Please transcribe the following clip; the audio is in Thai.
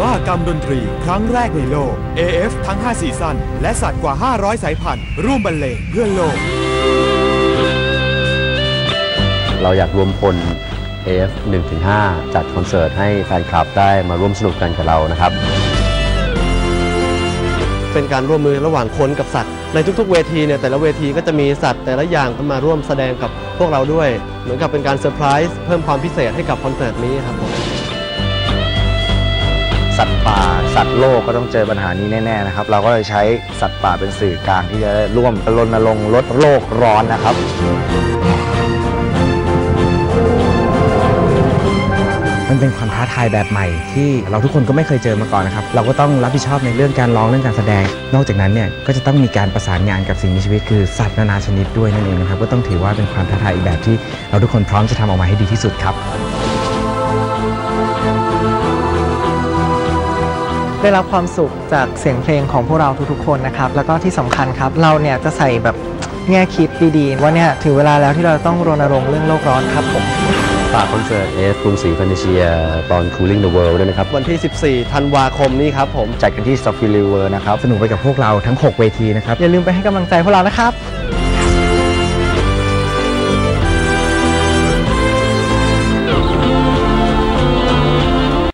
มหกรรมดนตรี ครั้งแรกในโลก AF ทั้ง 5 ซีซั่นและสัตว์กว่า 500 สายพันธุ์ ร่วมบรรเลงเพื่อโลก เราอยากรวมพล AF 1-5 จัดคอนเสิร์ตให้แฟนคลับได้มาร่วมสนุกกันกับเรานะครับ เป็นการร่วมมือระหว่างคนกับสัตว์ ในทุกๆ เวทีเนี่ยแต่ละเวทีก็จะมีสัตว์แต่ละอย่างมาร่วมแสดงกับพวกเราด้วย เหมือนกับเป็นการเซอร์ไพรส์เพิ่มความพิเศษให้กับคอนเสิร์ตนี้ครับผม สัตว์ป่า สัตว์โลกก็ต้องเจอปัญหานี้แน่ๆนะครับ เราก็เลยใช้สัตว์ป่าเป็นสื่อกลางที่จะได้ร่วมรณรงค์ลดโลกร้อนนะครับ มันเป็นความท้าทายแบบใหม่ ที่เราทุกคนก็ไม่เคยเจอมาก่อนนะครับ เราก็ต้องรับผิดชอบในเรื่องการร้องเรื่องการแสดง นอกจากนั้นเนี่ยก็จะต้องมีการประสานงานกับสิ่งมีชีวิตคือสัตว์นานาชนิดด้วยนั่นเองนะครับ ก็ต้องถือว่าเป็นความท้าทายอีกแบบที่เราทุกคนพร้อมจะทำออกมาให้ดีที่สุดครับ ได้รับความสุขจากเสียงเพลงของพวกเราทุกๆคนนะครับ แล้วก็ที่สำคัญครับเราเนี่ยจะใส่แบบแง่คิดดีๆ ว่าเนี่ยถึงเวลาแล้วที่เราต้องรณรงค์เรื่องโลกร้อนครับผม ฝากคอนเสิร์ต AF กรุงศรีพนิเชียตอน Cooling the World ด้วยนะครับ วันที่ 14 ธันวาคมนี้ครับผม จัดกันที่ s o f i l i v e r นะครับ สนุกไปกับพวกเราทั้ง 6 เวทีนะครับ อย่าลืมไปให้กำลังใจพวกเรานะครับ